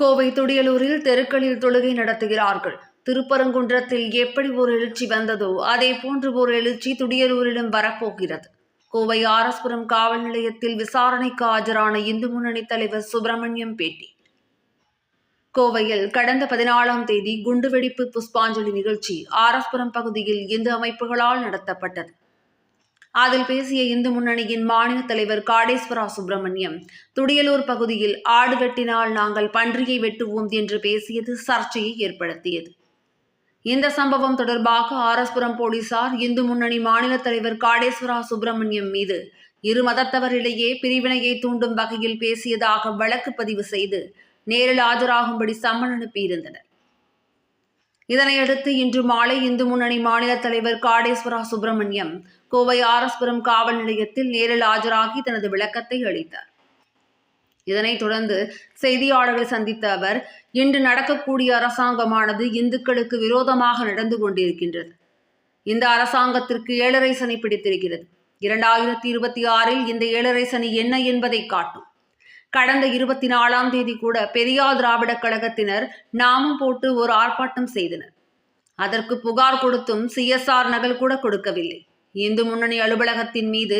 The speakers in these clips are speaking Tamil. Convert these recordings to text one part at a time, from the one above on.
கோவை துடியலூரில் தெருக்களில் தொழுகை நடத்துகிறார்கள். திருப்பரங்குன்றத்தில் எப்படி ஒரு எழுச்சி வந்ததோ அதே போன்று ஒரு எழுச்சி துடியலூரிலும் வரப்போகிறது. கோவை ஆரஸ்புரம் காவல் நிலையத்தில் விசாரணைக்கு ஆஜரான இந்து முன்னணி தலைவர் சுப்பிரமணியம் பேட்டி. கோவையில் கடந்த பதினாலாம் தேதி குண்டுவெடிப்பு புஷ்பாஞ்சலி நிகழ்ச்சி ஆரஸ்புரம் பகுதியில் இந்து அமைப்புகளால் நடத்தப்பட்டது. அதில் பேசிய இந்து முன்னணியின் மாநில தலைவர் காடேஸ்வரா சுப்பிரமணியம் துடியலூர் பகுதியில் ஆடு வெட்டினால் நாங்கள் பன்றியை வெட்டுவோம் என்று பேசியது சர்ச்சையை ஏற்படுத்தியது. இந்த சம்பவம் தொடர்பாக ஆரஸ்புரம் போலீசார் இந்து முன்னணி மாநில தலைவர் காடேஸ்வரா சுப்பிரமணியம் மீது இரு மதத்தவரிடையே பிரிவினையை தூண்டும் வகையில் பேசியதாக வழக்கு பதிவு செய்து நேரில் ஆஜராகும்படி சம்மன் அனுப்பியிருந்தனர். இதனையடுத்து இன்று மாலை இந்து முன்னணி மாநில தலைவர் காடேஸ்வரா சுப்பிரமணியம் கோவை ஆரஸ்புரம் காவல் நிலையத்தில் நேரில் ஆஜராகி தனது விளக்கத்தை அளித்தார். இதனைத் தொடர்ந்து செய்தியாளர்களை சந்தித்த அவர் இன்று நடக்கக்கூடிய அரசாங்கமானது இந்துக்களுக்கு விரோதமாக நடந்து கொண்டிருக்கின்றது. இந்த அரசாங்கத்திற்கு ஏழரை சனி பிடித்திருக்கிறது. இரண்டாயிரத்தி இருபத்தி ஆறில் இந்த ஏழரை சனி என்ன என்பதை காட்டும். கடந்த இருபத்தி நாலாம் தேதி கூட பெரியார் திராவிட கழகத்தினர் நாமம் போட்டு ஒரு ஆர்ப்பாட்டம் செய்தனர். அதற்கு புகார் கொடுத்தும் சிஎஸ்ஆர் நகல் கூட கொடுக்கவில்லை. இந்து முன்னணி அலுவலகத்தின் மீது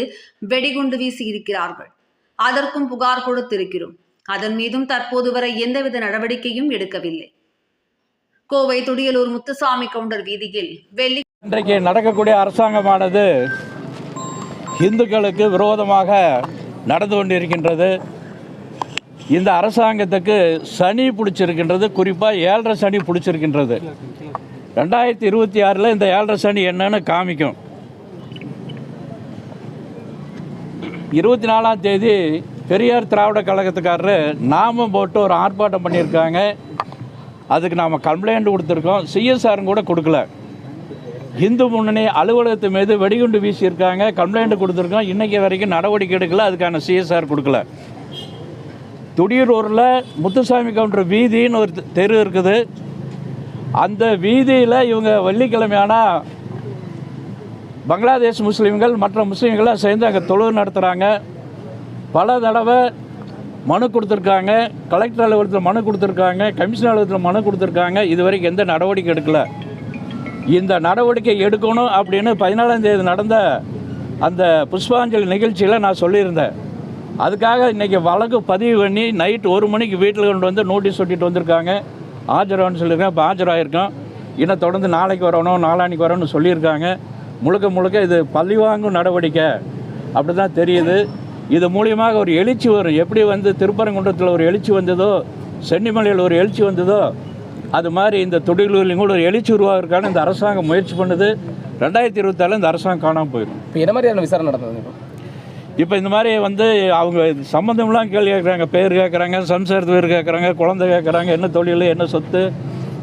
வெடிகுண்டு வீசி இருக்கிறார்கள் அதற்கும் புகார் கொடுத்திருக்கிறோம். அதன் மீதும் தற்போது வரை எந்தவித நடவடிக்கையும் எடுக்கவில்லை. கோவை துடியலூர் முத்துசாமி கவுண்டர் வீதியில் வெள்ளி இன்றைக்கு நடக்கக்கூடிய அரசாங்கமானது இந்துக்களுக்கு விரோதமாக நடந்து கொண்டிருக்கின்றது. இந்த அரசாங்கத்துக்கு சனி பிடிச்சிருக்கின்றது குறிப்பாக ஏழரை சனி பிடிச்சிருக்கின்றது. ரெண்டாயிரத்தி இருபத்தி ஆறில் இந்த ஏழரை சனி என்னன்னு காமிக்கும். இருபத்தி நாலாம் தேதி பெரியார் திராவிட கழகத்துக்காரர் நாமம் போட்டு ஒரு ஆர்ப்பாட்டம் பண்ணியிருக்காங்க. அதுக்கு நாம் கம்ப்ளைண்ட் கொடுத்துருக்கோம். சிஎஸ்ஆரும் கூட கொடுக்கல. இந்து முன்னணி அலுவலகத்து மீது வெடிகுண்டு வீசியிருக்காங்க. கம்ப்ளைண்ட் கொடுத்துருக்கோம். இன்றைக்கி வரைக்கும் நடவடிக்கை எடுக்கல. அதுக்கான சிஎஸ்ஆர் கொடுக்கல. துடியூரூரில் முத்துசாமி கவுண்டர் வீதின்னு ஒரு தெரு இருக்குது. அந்த வீதியில் இவங்க வெள்ளிக்கிழமையானா பங்களாதேஷ் முஸ்லீம்கள் மற்ற முஸ்லீம்களாம் சேர்ந்து அங்கே தொழுவு நடத்துகிறாங்க பல தடவை மனு கொடுத்துருக்காங்க. கலெக்டர் அலுவலகத்தில் மனு கொடுத்துருக்காங்க. கமிஷனர் அலுவலகத்தில் மனு கொடுத்துருக்காங்க. இது வரைக்கும் எந்த நடவடிக்கை எடுக்கல. இந்த நடவடிக்கை எடுக்கணும் அப்படின்னு பதினாலாம் தேதி நடந்த அந்த புஷ்பாஞ்சலி நிகழ்ச்சியில் நான் சொல்லியிருந்தேன். அதுக்காக இன்றைக்கி வழக்கு பதிவு பண்ணி நைட் ஒரு மணிக்கு வீட்டில் கொண்டு வந்து நோட்டீஸ் ஒட்டிட்டு வந்திருக்காங்க. ஆஜரான்னு சொல்லியிருக்கேன் இப்போ ஆஜராகிருக்கோம் இன்னும் தொடர்ந்து நாளைக்கு வரணும் நாளான்னைக்கு வரணும்னு சொல்லியிருக்காங்க. முழுக்க முழுக்க இது பழிவாங்கும் நடவடிக்கை. அப்படி தான் தெரியுது. இது மூலியமாக ஒரு எழுச்சி வரும். எப்படி வந்து திருப்பரங்குன்றத்தில் ஒரு எழுச்சி வந்ததோ சென்னிமலையில் ஒரு எழுச்சி வந்ததோ அது மாதிரி இந்த தொழில்களிலும் கூட ஒரு எழுச்சி உருவாகிறதுக்கான இந்த அரசாங்கம் முயற்சி பண்ணுது. ரெண்டாயிரத்தி இருபத்தாலும் இந்த அரசாங்கம் காணாமல் போயிடும். இப்போ என்ன மாதிரியான விசாரணை நடந்தது? இப்போ இந்த மாதிரி வந்து அவங்க சம்மந்தம்லாம் கேள்வி கேட்குறாங்க பேர் கேட்குறாங்க சம்சாரத்து பேர் கேட்குறாங்க குழந்தை கேட்குறாங்க என்ன தொழில் என்ன சொத்து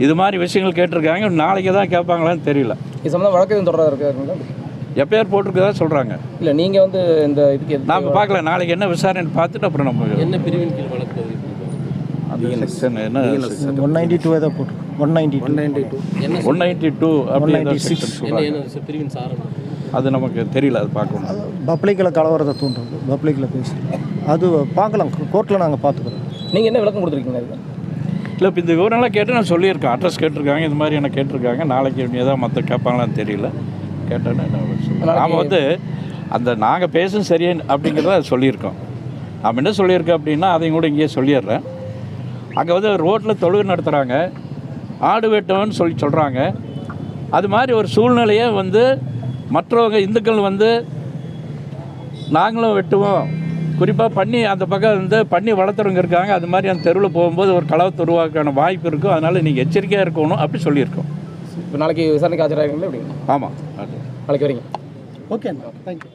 இது மாதிரி விஷயங்கள் கேட்டிருக்காங்க. நாளைக்கு தான் கேட்பாங்களான்னு தெரியல. இது சம்மந்தம் வழக்கு எதுவும் தொடர்றதா இருக்குங்களா எப்பயார் போட்டிருக்கதா சொல்கிறாங்க இல்லை நீங்கள் வந்து இந்த இதுக்கு நாம் பார்க்கல. நாளைக்கு என்ன விசாரணை பார்த்துட்டு அப்புறம் நம்ம என்ன பிரிவின் கீழ் வழக்கு என்ன ஒன் நைன்டி டூ ஏதோ போட்டு one ninety one ninety two என்ன ஒன் நைன்டி டூ அப்படி ஏதோ 196. section. என்ன சொல்றாங்க. என்ன பிரிவின் சாரம்? அது நமக்கு தெரியல அது பார்க்கணும் பப்ளிக்கில் கலவரத்தை தூண்டுறது பப்ளிக்கில் பேசி அது பார்க்கலாம் கோர்ட்டில் நாங்கள் பார்த்துக்குறோம். நீங்கள் என்ன விளக்கம் கொடுத்துருக்கீங்க இதுக்கு இல்லை இப்போ இந்த விவரம்லாம் கேட்டு நான் சொல்லியிருக்கேன். அட்ரஸ் கேட்டிருக்காங்க இது மாதிரி என்ன கேட்டிருக்காங்க. நாளைக்கு ஏதாவது மற்ற கேட்பாங்களான்னு தெரியல. கேட்டேன்னா நாம் வந்து அந்த நாங்கள் பேசும் சரி அப்படிங்கிறத சொல்லியிருக்கோம். நாம் என்ன சொல்லியிருக்கோம் அப்படின்னா அதையும் கூட இங்கேயே சொல்லிடுறேன். அங்கே வந்து ரோட்டில் தொழுகை நடத்துகிறாங்க ஆடு வெட்டவன்னு சொல்லி சொல்கிறாங்க அது மாதிரி ஒரு சூழ்நிலையை வந்து மற்றவங்க இந்துக்கள் வந்து நாங்களும் வெட்டுவோம். குறிப்பாக பண்ணி அந்த பக்கம் வந்து பண்ணி வளர்த்துறவங்க இருக்காங்க. அது மாதிரி அந்த தெருவில் போகும்போது ஒரு கலவத்து உருவாக்கான வாய்ப்பு இருக்கும். அதனால் நீங்கள் எச்சரிக்கையாக இருக்கணும் அப்படி சொல்லியிருக்கோம். இப்போ நாளைக்கு விசாரணைக்கு ஆஜராகிறீங்களா? எப்படி? ஆமாம் நாளைக்கு வரீங்க. Okay thank you